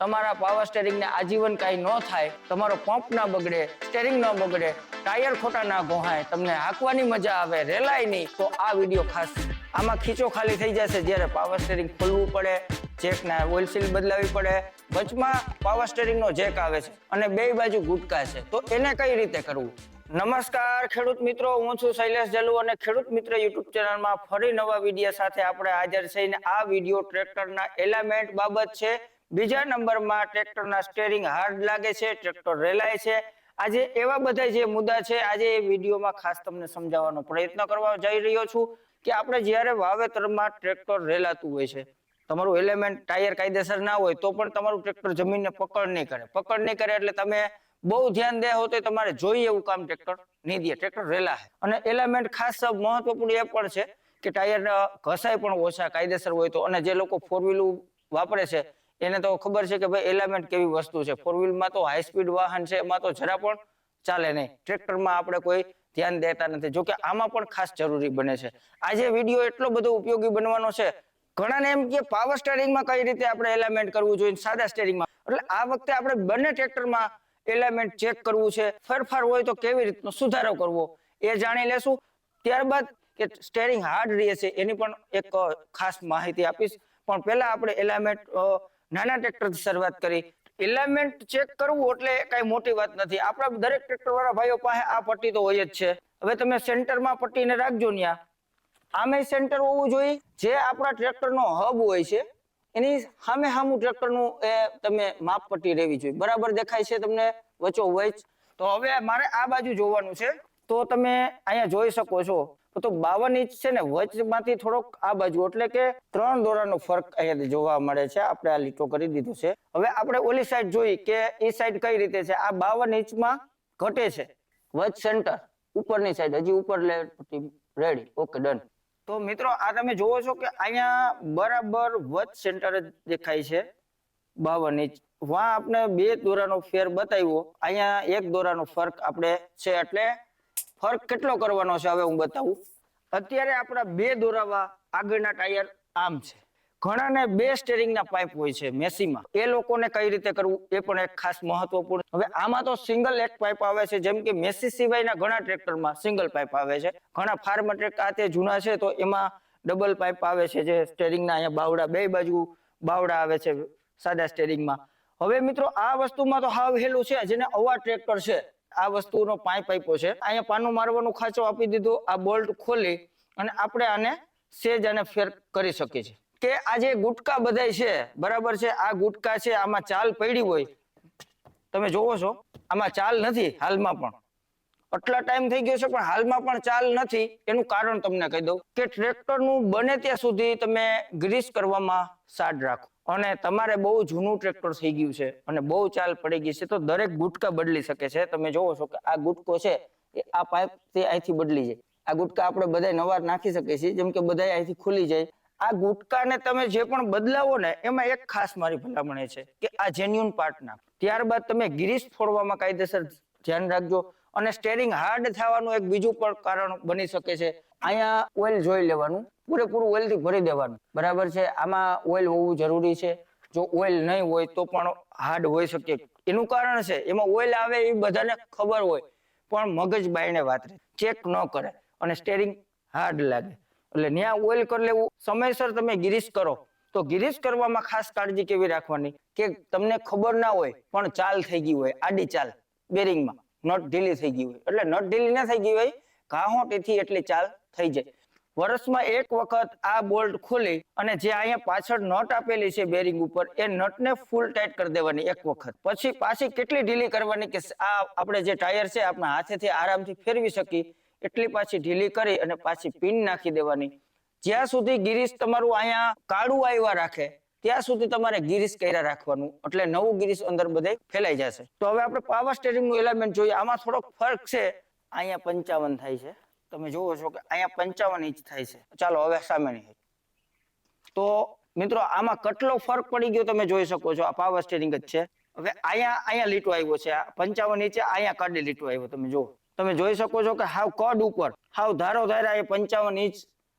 તમારા પાવર સ્ટેરિંગને આજીવન કાંઈ ન થાય, તમારો પંપ ના બગડે સ્ટેરિંગ ન બગડે, ટાયર ખોટા ના ઘોહાય તમને હાંકવાની મજા આવે, રેલાય નહીં. તો આ વીડિયો ખાસ આમાં ખીચો ખાલી થઈ જશે જ્યારે પાવર સ્ટેરિંગ ખોલવું પડે જેકના ઓઇલ સીલ બદલાવી પડે. વચમાં પાવર સ્ટેરિંગનો જેક આવે છે અને બે બાજુ ગુટકા છે. તો એને કઈ રીતે કરવું? નમસ્કાર ખેડૂત મિત્રો, હું છું શૈલેષ જલુ અને ખેડૂત મિત્ર યુટ્યુબ ચેનલમાં ફરી નવા વીડિયો સાથે આપણે હાજર છે આ વીડિયો ટ્રેક્ટરના એલામેન્ટ બાબત છે. બીજા નંબરમાં ટ્રેક્ટરના સ્ટેરિંગ હાર્ડ લાગે છે, ટ્રેક્ટર રેલાય છે. આજે એવા બધા જે મુદ્દા છે, આજે એ વિડીયોમાં ખાસ તમને સમજાવવાનો પ્રયત્ન કરવા જઈ રહ્યો છું કે આપણે જ્યારે વાવેતરમાં ટ્રેક્ટર રેલાતું હોય છે, તમારું એલિમેન્ટ ટાયર કાયદેસર ના હોય તો પણ તમારું ટ્રેક્ટર જમીનને પકડ નહીં કરે. પકડ નહીં કરે એટલે તમે બહુ ધ્યાન દે તો તમારે જોઈએ એવું કામ ટ્રેક્ટર નહીં દે. ટ્રેક્ટર રેલા અને એલિમેન્ટ ખાસ મહત્વપૂર્ણ એ પણ છે કે ટાયર ઘસાય પણ ઓછા કાયદેસર હોય તો અને જે લોકો ફોર વ્હીલ વાપરે છે એને તો ખબર છે કે ભાઈ એલિમેન્ટ કેવી વસ્તુ છે? ફોર વ્હીલમાં તો હાઈ સ્પીડ વાહન છે, એમાં તો જરા પણ ચાલે નહીં. ટ્રેક્ટરમાં આપણે કોઈ ધ્યાન દેતા નથી. જો કે આમાં પણ ખાસ જરૂરી બને છે. આજે વીડિયો એટલો બધો ઉપયોગી બનવાનો છે. ઘણાને એમ કે પાવર સ્ટેરિંગમાં કઈ રીતે આપણે એલિમેન્ટ કરવું જોઈએ? સાદા સ્ટેરિંગમાં એટલે આ વખતે આપણે બંને ટ્રેક્ટરમાં એલિમેન્ટ ચેક કરવું છે. ફેરફાર હોય તો કેવી રીતનો સુધારો કરવો એ જાણી લેશું. ત્યારબાદ કે સ્ટેરિંગ હાર્ડ રહે છે, એની પણ એક ખાસ માહિતી આપીશ. પણ પહેલા આપણે એલિમેન્ટ નાના ટ્રેક્ટરથી શરૂઆત કરી. એલિમેન્ટ ચેક કરવું એટલે કઈ મોટી વાત નથી. આપણા દરેક ટ્રેક્ટર વાળા ભાઈઓ પાસે આ પટ્ટી તો હોય જ છે. હવે તમે સેન્ટરમાં પટ્ટીને રાખજો ત્યાં આમે સેન્ટર હોવું જોઈએ. જે આપણા ટ્રેક્ટરનો હબ હોય છે, એની સામે સામું ટ્રેક્ટરનું એ તમે માપ પટ્ટી રહેવી જોઈએ. બરાબર દેખાય છે તમને? વચ તો હવે મારે આ બાજુ જોવાનું છે. તો તમે અહીંયા જોઈ શકો છો. તો બાવન ઇંચ છે ને વચમાંથી થોડોક આ બાજુ, એટલે કે ત્રણ દોરાનો ફરક અહીંયા જોવા મળે છે. આપણે આ લીટો કરી દીધો છે. હવે આપણે ઓલી સાઈડ જોઈ કે એ સાઈડ કઈ રીતે છે? આ બાવન ઇંચમાં ઘટે છે. વચ સેન્ટર ઉપરની સાઈડ હજી ઉપર રેડી ઓકે ડન તો મિત્રો, આ તમે જોવો છો કે અહીંયા બરાબર વચ સેન્ટર જ દેખાય છે. બાવન ઇંચ. વાં આપણે બે દોરાનો ફેર બતાવ્યો. અહીંયા એક દોરાનો ફરક આપણે છે, એટલે ફરક કેટલો કરવાનો છે હવે હું બતાવું. અત્યારે આપણા બે દોરાવા આગળના ટાયર આમ છે. ઘણાને બે સ્ટેરિંગના પાઇપ હોય છે મેસીમાં. એ લોકોને કઈ રીતે કરવું એ પણ એક ખાસ મહત્વપૂર્ણ. હવે આમાં તો સિંગલ એક પાઇપ આવે છે, જેમ કે મેસી સિવાયના ઘણા ટ્રેક્ટરમાં સિંગલ પાઇપ આવે છે. ઘણા ફાર્મ ટ્રેક આ તે જૂના છે તો એમાં ડબલ પાઇપ આવે છે, જે સ્ટેરિંગના અહીંયા બાવડા બે બાજુ બાવડા આવે છે સાદા સ્ટેરિંગમાં હવે મિત્રો આ વસ્તુમાં તો હાવ હેલું છે, જેને અવા ટ્રેક્ટર છે. આ વસ્તુનો પાઇપ આપ્યો છે. અહીંયા પાનું મારવાનું ખાંચો આપી દીધો, આ બોલ્ટ ખોલી અને આપણે આને સેજ અને ફેર કરી શકીએ છીએ. કે આ જે ગુટકા બધાય છે, બરાબર છે, આ ગુટકા છે, આમાં ચાલ પડી હોય. તમે જોવો છો, આમાં ચાલ નથી હાલમાં પણ. આટલા ટાઈમ થઈ ગયો છે, પણ હાલમાં પણ ચાલ નથી. એનું કારણ તમને કહી દઉં કે ટ્રેક્ટરનું બને ત્યાં સુધી તમે ગ્રીસ કરવામાં સાડ રાખો. અને તમારે બહુ જૂનું ટ્રેક્ટર થઈ ગયું છે અને બહુ ચાલ પડી ગઈ છે તો દરેક ગુટકા બદલી શકે છે. તમે જોવો છો કે આ ગુટકો છે એ આ પાઇપ તે અહીંથી બદલી જાય. આ ગુટકા આપણે બધા નવા નાખી શકીએ છીએ, જેમ કે બધા અહીંથી ખુલી જાય. આ ગુટકાને તમે જે પણ બદલાવો ને એમાં એક ખાસ મારી ભલામણ છે કે આ જેન્યુન પાર્ટ ના ત્યારબાદ તમે ગિરીશ ફોડવામાં કાયદેસર ધ્યાન રાખજો અને સ્ટેરિંગ હાર્ડ થવાનું એક બીજું પણ કારણ બની શકે છે. અહીંયા ઓઇલ જોઈ લેવાનું. પૂરેપૂરું ઓઇલથી ભરી દેવાનું. બરાબર છે? આમાં ઓઇલ હોવું જરૂરી છે. જો ઓઇલ નહીં હોય તો પણ હાર્ડ હોઈ શકે. એનું કારણ છે, એમાં ઓઇલ આવે એ બધાને ખબર હોય. પણ મગજ બાયને વાતરે ચેક ન કરે અને સ્ટેરિંગ હાર્ડ લાગે. એટલે ત્યાં ઓઇલ કરી લેવું. સમયસર તમે ગિરીશ કરો. તો ગિરીશ કરવામાં ખાસ કાળજી કેવી રાખવાની? કે તમને ખબર ના હોય, પણ ચાલ થઈ ગઈ હોય. આડી ચાલ. બેરિંગમાં. નટ ઢીલી થઈ ગઈ હોય. એટલે નટ ઢીલી ના થઈ ગઈ હોય. ઘાહોટેથી એટલી ચાલ થઈ જાય. વર્ષમાં એક વખત આ બોલ્ટ ખોલી અને જે અહીંયા પાછળ નટ આપેલી છે બેરિંગ ઉપર, એ નટને ફૂલ ટાઈટ કરી દેવાની એક વખત. પછી પાછી કેટલી ઢીલી કરવાની કે આ આપણે જે ટાયર છે, આપણા હાથેથી આરામથી ફેરવી શકીએ એટલી પાછી ઢીલી કરી અને પાછી પિન નાખી દેવાની. જ્યાં સુધી ગિરીશ તમારું અહીંયા કાળું આવ્યા રાખે, ત્યાં સુધી તમારે ગિરીશ કર્યા રાખવાનું. એટલે નવું ગિરીશ અંદર બધે ફેલાઈ જશે. તો હવે આપણે પાવર સ્ટેરિંગનું એલિમેન્ટ જોઈએ. આમાં થોડોક ફરક છે. અહીંયા પંચાવન થાય છે. તમે જોવો છો કે અહીંયા પંચાવન ઇંચ થાય છે. ચાલો હવે સામેની. તો મિત્રો, આમાં કેટલો ફરક પડી ગયો તમે જોઈ શકો છો. આ પાવર સ્ટેરિંગ જ છે. હવે અહીંયા અહીંયા લીટો આવ્યો છે. પંચાવન ઇંચે અહીંયા કડે લીટો આવ્યો તમે જુઓ. તમે જોઈ શકો છો કે હાવ કડ ઉપર, હાવ ધારો ધારા એ પંચાવન ઇંચ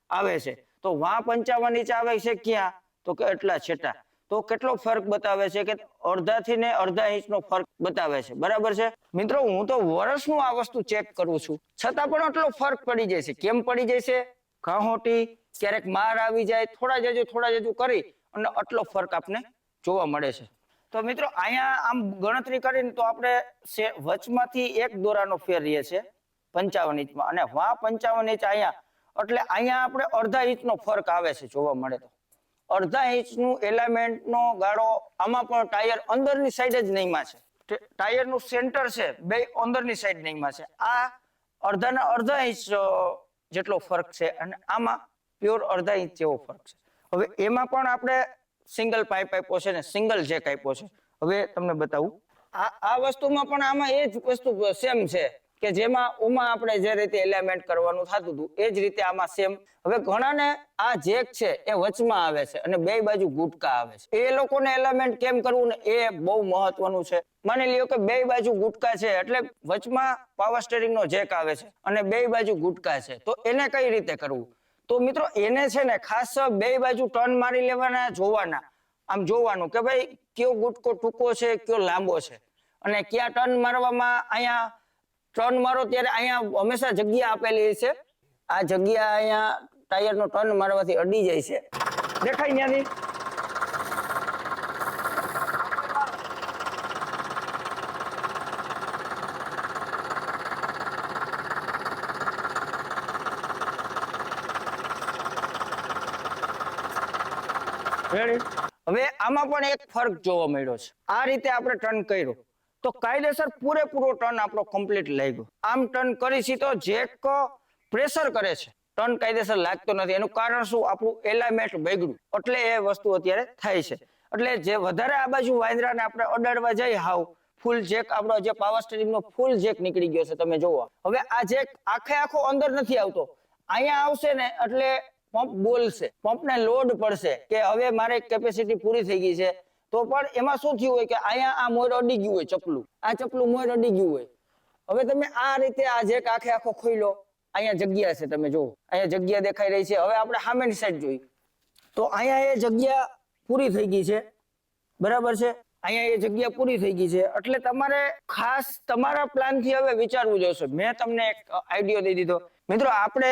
આવે છે. તો વા પંચાવન ઇંચ આવે છે ક્યાં? તો કે એટલા છેટા. તો કેટલો ફરક બતાવે છે કે અડધાથી ને અડધા ઇંચનો ફરક બતાવે છે? બરાબર છે? મિત્રો, હું તો વર્ષનું આ વસ્તુ ચેક કરું છું. છતાં પણ આટલો ફરક પડી જાય છે. કેમ પડી જાય છે? ઘાહોટી, ક્યારેક માર આવી જાય, થોડા જજો થોડા જજો કરી અને આટલો ફરક આપને જોવા મળે છે. તો મિત્રો, અહીંયા આમ ગણતરી કરીને તો આપણે વચમાંથી એક દોરાનો ફેર રહીએ છે, પંચાવન ઇંચમાં. અને વા પંચાવન ઇંચ અહીંયા, એટલે અહીંયા આપણે અડધા ઇંચનો ફરક આવે છે જોવા મળે તો. અડધા ઇંચનું એલામેન્ટનો ગાળો આમાં પણ ટાયર અંદરની સાઈડ જ નહીમાં છે. ટાયરનું સેન્ટર છે, બે અંદરની સાઈડ નહીમાં છે. આ અડધાના અડધા ઇંચ જેટલો ફરક છે અને આમાં પ્યોર અડધા ઇંચ જેવો ફરક છે. હવે એમાં પણ આપણે સિંગલ પાઇપ આપ્યો છે ને સિંગલ જેક આપ્યો છે. હવે તમને બતાવું. આ આ વસ્તુમાં પણ આમાં એ જ વસ્તુ સેમ છે. કે જેમાં ઓમાં આપણે જે રીતે એલિમેન્ટ કરવાનું થતું હતું, એ જ રીતે આમાં સેમ હવે ઘણાને આ જેક છે એ વચમાં આવે છે અને બે બાજુ ગુટકા આવે છે. એ લોકોને એલિમેન્ટ કેમ કરવું ને એ બહુ મહત્વનું છે. માની લ્યો કે બે બાજુ ગુટકા છે એટલે વચમાં પાવર સ્ટેરિંગ નો જેક આવે છે અને બે બાજુ ગુટકા છે. તો એને કઈ રીતે કરવું? તો મિત્રો એને છે ને ખાસ બે બાજુ ટર્ન મારી લેવાના જોવાના. આમ જોવાનું કે ભાઈ કયો ગુટકો ટૂંકો છે, કયો લાંબો છે. અને ક્યાં ટર્ન મારવામાં અહીંયા ટર્ન મારો ત્યારે અહીંયા હંમેશા જગ્યા આપેલી છે. આ જગ્યા અહીંયા ટાયરનો ટર્ન મારવાથી અડી જાય છે. દેખાય ત્યાંની? હવે આમાં પણ એક ફરક જોવા મળ્યો છે. આ રીતે આપણે ટર્ન કર્યો. તો કાયદેસર પૂરેપૂરો ટર્ન આપણો કમ્પ્લીટ લાગ્યો આમ ટર્ન કરીશી તો જેક પ્રેશર કરે છે. ટર્ન કાયદેસર લાગતો નથી. એનું કારણ શું? આપણું એલાઇમેન્ટ બગડ્યું. એટલે એ વસ્તુ અત્યારે થાય છે. એટલે જે વધારે આ બાજુ વાંદરાને આપણે અડાડવા જઈ હાવ, ફૂલ જેક આપણો જે પાવર સ્ટેરિંગ નો ફૂલ જેક નીકળી ગયો છે, તમે જોવો. હવે આ જેક આખે આખો અંદર નથી આવતો. અહીંયા આવશે ને એટલે પંપ બોલશે. પંપને લોડ પડશે કે હવે મારે કેપેસિટી પૂરી થઈ ગઈ છે. તો પણ એમાં શું થયું હોય કે અહીંયા આ મોર અડી ગયું હોય ચપલું. આ ચપલું મોર અડી ગયું હોય. હવે તમે આ રીતે આ જે આખે આખો ખોઈલો અહીંયા જગ્યા છે તમે જુઓ. અહીંયા જગ્યા દેખાઈ રહી છે. હવે આપણે સામેની સાઈડ જોઈ તો અહીંયા એ જગ્યા પૂરી થઈ ગઈ છે. બરાબર છે? અહીંયા એ જગ્યા પૂરી થઈ ગઈ છે. એટલે તમારે ખાસ તમારા પ્લાનથી હવે વિચારવું જોઈશે મેં તમને એક આઈડિયો દઈ દીધો. મિત્રો, આપણે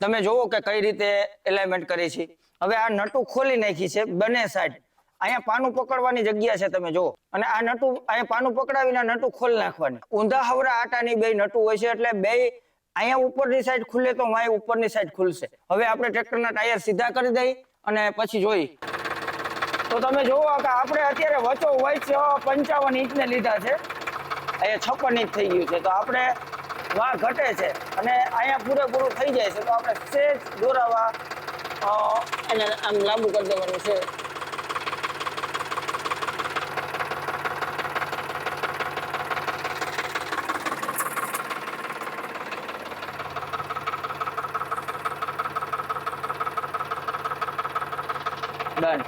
તમે જોવો કે કઈ રીતે એલાઇનમેન્ટ કરી છે. હવે આ નટુ ખોલી નાખી છે. બંને સાઈડ અહીંયા પાનું પકડવાની જગ્યા છે તમે જુઓ. અને આ નટુ, અહીંયા પાનું પકડાવીને નટું ખોલી નાખવાની. ઊંધા હવરા આટાની બે નટુ હોય છે એટલે બે અહીંયા ઉપરની સાઈડ ખુલે તો વાય ઉપરની સાઈડ ખુલશે. હવે આપણે ટ્રેક્ટરના ટાયર સીધા કરી દઈ અને પછી જોઈ. તો તમે જોવો કે આપણે અત્યારે વચો વચ પંચાવન ઇંચને લીધા છે. અહીંયા છપ્પન ઇંચ થઈ ગયું છે. તો આપણે વા ઘટે છે. અને અહીંયા પૂરેપૂરું થઈ જાય છે. તો આપણે સેજ દોરાવા એને આમ લાંબુ કરી દેવાનું છે ડન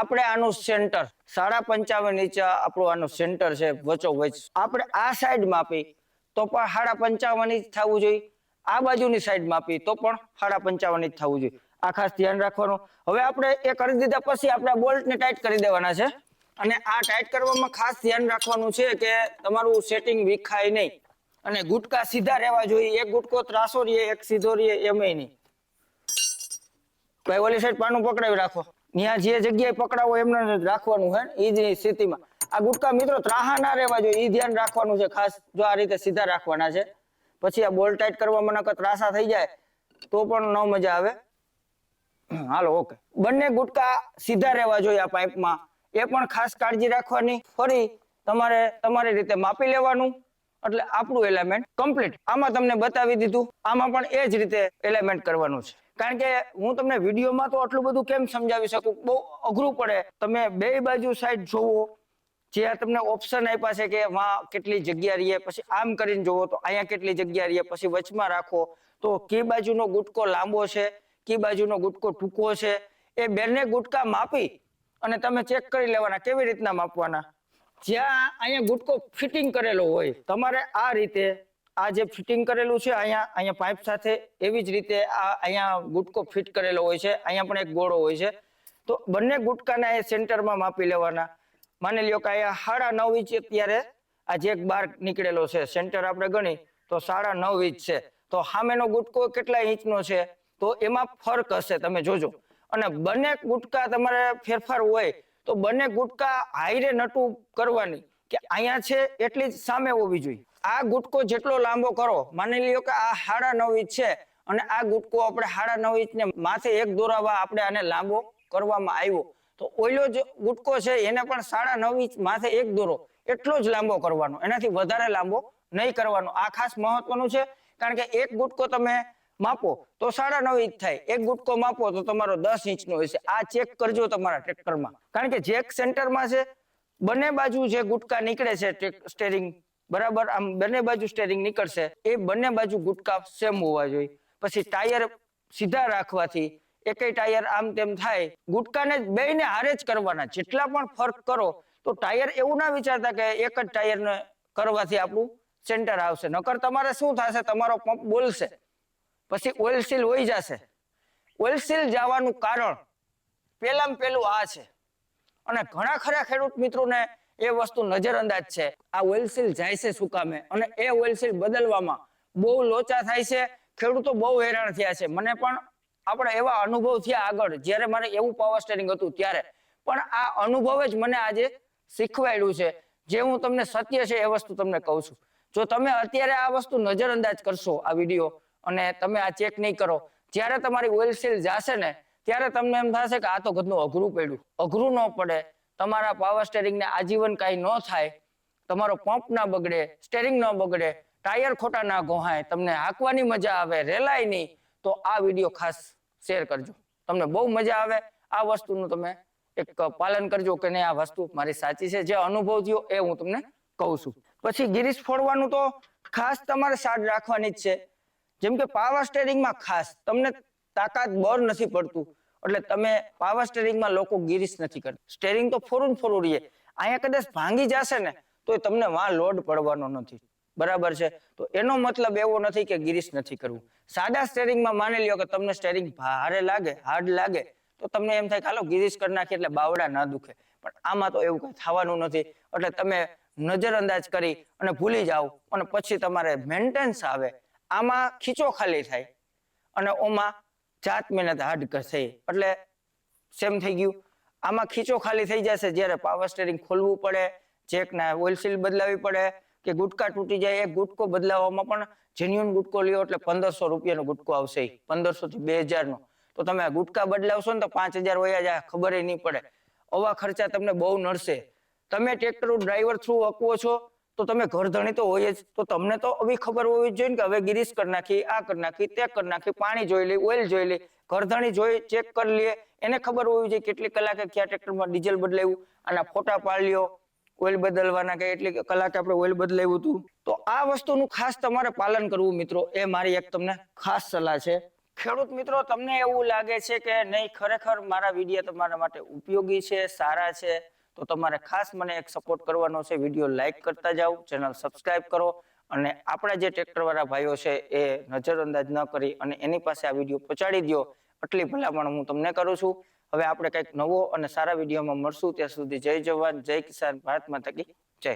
આપણે આનું સેન્ટર સાડા પંચાવન ઇંચ આપણું આનું સેન્ટર છે વચો વચ આપણે આ સાઈડ માપી, તો પણ સાડા પંચાવન ઇંચ થવું જોઈએ. આ બાજુની સાઈડ માપી, તો પણ સાડા પંચાવન ઇંચ થવું જોઈએ. આ ખાસ ધ્યાન રાખવાનું. હવે આપણે એ કરી દીધા પછી આપણે બોલ્ટ ને ટાઈટ કરી દેવાના છે. અને આ ટાઈટ કરવામાં ખાસ ધ્યાન રાખવાનું છે કે તમારું સેટિંગ વિખાય નહીં. અને ગુટકા સીધા રહેવા જોઈએ. એક ગુટકો ત્રાસો રહીએ, એક સીધો રહીએ, એમય નહીં. ભાઈ ઓલી સાઈડ પાનું પકડાવી રાખો. ત્યાં જે જગ્યાએ પકડાવો એમને રાખવાનું હે એ જ સ્થિતિમાં. આ ગુટકા મિત્રો ત્રાહા ના રહેવા જોઈએ એ ધ્યાન રાખવાનું છે ખાસ, જો આ રીતે સીધા રાખવાના છે. પછી આ બોલ ટાઈટ કરવામાં નકર ત્રાસા થઈ જાય, તો પણ ન મજા આવે. હાલો, ઓકે. બંને ગુટકા સીધા રહેવા જોઈએ આ પાઇપમાં. એ પણ ખાસ કાળજી રાખવાની. ફરી તમારે, તમારી રીતે માપી લેવાનું. એટલે આપણું એલિમેન્ટ કમ્પ્લીટ. આમાં તમને બતાવી દીધું. આમાં પણ એ જ રીતે એલિમેન્ટ કરવાનું છે. કારણ કે હું તમને વિડીયોમાં તો આટલું બધું કેમ સમજાવી શકું? બહુ અઘરું પડે. તમે બે બાજુ સાઈડ જોવો, જે તમને ઓપ્શન આપ્યા છે કે વાં કેટલી જગ્યા રહીએ, પછી આમ કરીને જોવો તો અહીંયા કેટલી જગ્યા રહીએ, પછી વચમાં રાખો. તો કે બાજુનો ગુટકો લાંબો છે, કી બાજુનો ગુટકો ટૂંકો છે, એ બેને ગુટકા માપી અને તમે ચેક કરી લેવાના કેવી રીતના માપવાના. જ્યાં અહીંયા ગુટકો ફિટિંગ કરેલો હોય, તમારે આ રીતે આ જે ફિટિંગ કરેલું છે, અહીંયા અહીંયા પાઇપ સાથે એવી જ રીતે આ અહીંયા ગુટકો ફિટ કરેલો હોય છે, અહીંયા પણ એક ગોળો હોય છે. તો બંને ગુટકાના એ સેન્ટરમાં માપી લેવાના. માની લ્યો કે અહીંયા સાડા નવ ઇંચ અત્યારે આ જે બાર નીકળેલો છે, સેન્ટર આપણે ગણી, તો સાડા નવ ઇંચ છે. તો સામેનો ગુટકો કેટલા ઇંચનો છે? તો એમાં ફરક હશે, તમે જોજો. અને બંને ગુટકા તમારે ફેરફાર હોય, તો બંને ગુટકા હાઈરે નટું કરવાની કે અહીંયા છે એટલી જ સામે હોવી જોઈએ. આ ગુટકો જેટલો લાંબો કરો, માની લ્યો કે આ સાડા નવ ઇંચ છે અને આ ગુટકો આપણે સાડા નવ ઇંચ ને માથે એક દોરાવા આપણે આને લાંબો કરવામાં આવ્યો. તો ઓઈલો જ ગુટકો છે, એને પણ સાડા નવ ઇંચ માથે એક દોરો. એટલો જ લાંબો કરવાનો. એનાથી વધારે લાંબો નહીં કરવાનો. આ ખાસ મહત્વનું છે, કારણ કે એક ગુટકો તમે માપો તો સાડા નવ ઇંચ થાય. એક ગુટકો માપો તો તમારો દસ ઇંચનો હશે. આ ચેક કરજો તમારા ટ્રેક્ટરમાં. કારણ કે જેક સેન્ટરમાં છે, બંને બાજુ જે ગુટકા નીકળે છે સ્ટેરિંગ બરાબર? આમ બંને બાજુ સ્ટેરિંગ નીકળશે. એ બંને બાજુ ગુટકા સેમ હોવા જોઈએ. પછી ટાયર સીધા રાખવાથી એકેય ટાયર આમ તેમ થાય, ગુટકાને બેયને હારે જ કરવાના. જેટલા પણ ફર્ક કરો, તો ટાયર એવું ના વિચારતા કે એક જ ટાયરને કરવાથી આપણું સેન્ટર આવશે. નકર તમારે શું થશે? તમારો પંપ બોલશે. પછી ઓઇલ સીલ હોઈ જશે. ઓઇલ સીલ જવાનું કારણ પેલામાં પેલું આ છે. અને ઘણા ખરા ખેડૂત મિત્રોને એ વસ્તુ નજરઅંદાજ છે. આ ઓઇલ સીલ જાય છે શું કામે અને એ ઓઇલ સીલ બદલવામાં બહુ લોચા થાય છે. ખેડૂતો બહુ હેરાન થયા છે. મને પણ આપણે એવા અનુભવ થયા આગળ, જ્યારે મારે એવું પાવર સ્ટેરિંગ હતું ત્યારે. પણ આ અનુભવ જ મને આજે શીખવાડ્યું છે, જે હું તમને સત્ય છે એ વસ્તુ તમને કહું છું. જો તમે અત્યારે આ વસ્તુ નજરઅંદાજ કરશો, આ વીડિયો, અને તમે આ ચેક નહીં કરો, જ્યારે તમારી ઓઇલ સીલ જશે ને, ત્યારે તમને એમ થશે કે આ તો ઘરનું અઘરું પડ્યું. અઘરું ન પડે. તમારા પાવર સ્ટેરિંગને આજીવન કાંઈ ન થાય, તમારો પંપ ના બગડે સ્ટેરિંગ ન બગડે, ટાયર ખોટા ના ગોહાય, તમને હાંકવાની મજા આવે, રેલાય નહીં, તો આ વીડિયો ખાસ શેર કરજો. તમને બહુ મજા આવે, આ વસ્તુનું તમે એક પાલન કરજો કે નહીં, આ વસ્તુ મારી સાચી છે, જે અનુભવ થયો એ હું તમને કહું છું. પછી ગિરીશ ફોડવાનું તો ખાસ તમારે સાડ રાખવાની જ છે. જેમ કે પાવર સ્ટેરિંગમાં ખાસ, તમને તાકાત બર નથી પડતું. એટલે તમે પાવર સ્ટેરિંગમાં લોકો ગિરીશ નથી કરતા. સ્ટેરિંગ તો ફોરું ફોરું રહીએ અહીંયા કદાચ ભાંગી જશે ને તો તમને વાં લોડ પડવાનો નથી. બરાબર છે? તો એનો મતલબ એવો નથી કે ગિરીશ નથી કરવું. સાદા સ્ટેરિંગમાં માની લ્યો કે તમને સ્ટેરિંગ ભારે લાગે હાર્ડ લાગે, તો તમને એમ થાય કે હાલો ગિરીશ કરી નાખીએ એટલે બાવડા ના દુખે. પણ આમાં તો એવું કઈ થવાનું નથી. એટલે તમે નજરઅંદાજ કરી અને ભૂલી જાઓ. અને પછી તમારે મેન્ટેન્સ આવે. આમાં ખીચો ખાલી થાય. અને ઓમાં જાત મહેનત હાર્ડ કરશે. એટલે સેમ થઈ ગયું. આમાં ખીચો ખાલી થઈ જશે જ્યારે પાવર સ્ટેરિંગ ખોલવું પડે ચેકના ઓઇલ સીલ બદલાવી પડે, કે ગુટકા તૂટી જાય, એક ગુટકો બદલાવવામાં પણ જેન્યુન ગુટકો લ્યો એટલે પંદરસો રૂપિયાનો ગુટકો આવશે. પંદરસો થી બે હજારનો. તો તમે ગુટકા બદલાવશો ને તો પાંચ હજાર વયા જાય, ખબર નહીં પડે. આવા ખર્ચા તમને બહુ નડશે. તમે ટ્રેક્ટર ડ્રાઈવર થ્રુ અકવો છો તો તમે ઘરધણી તો હોય જ. તો તમને તો હવે ખબર હોવી જોઈએ કે હવે ગિરીશ કરી નાખી, આ કરી નાખી, તે કરી નાખી, પાણી જોઈ લે, ઓઇલ જોઈ લે. ઘરધણી જોઈ ચેક કરી લઈએ એને ખબર હોવી જોઈએ કેટલી કલાકે કયા ટ્રેક્ટરમાં ડીઝલ બદલાવ્યું આના ફોટા પાડ્યો. ઓઇલ બદલવાના કે એટલી કલાકે આપણે ઓઇલ બદલાવ્યું હતું. તો આ વસ્તુનું ખાસ તમારે પાલન કરવું મિત્રો. એ મારી એક તમને ખાસ સલાહ છે. ખેડૂત મિત્રો, તમને એવું લાગે છે કે નહીં, ખરેખર મારા વીડિયો તમારા માટે ઉપયોગી છે, સારા છે? તો તમારે ખાસ મને એક સપોર્ટ કરવાનો છે. વીડિયો લાઈક કરતા જાઓ ચેનલ સબસ્ક્રાઇબ કરો અને આપણા જે ટ્રેક્ટરવાળા ભાઈઓ છે એ નજરઅંદાજ ન કરી અને એની પાસે આ વીડિયો પહોંચાડી દો આટલી ભલામણ હું તમને કરું છું. હવે આપણે કંઈક નવો અને સારા વિડીયોમાં મળશું. ત્યાં સુધી જય જવાન, જય કિસાન, ભારત માતા કી જય.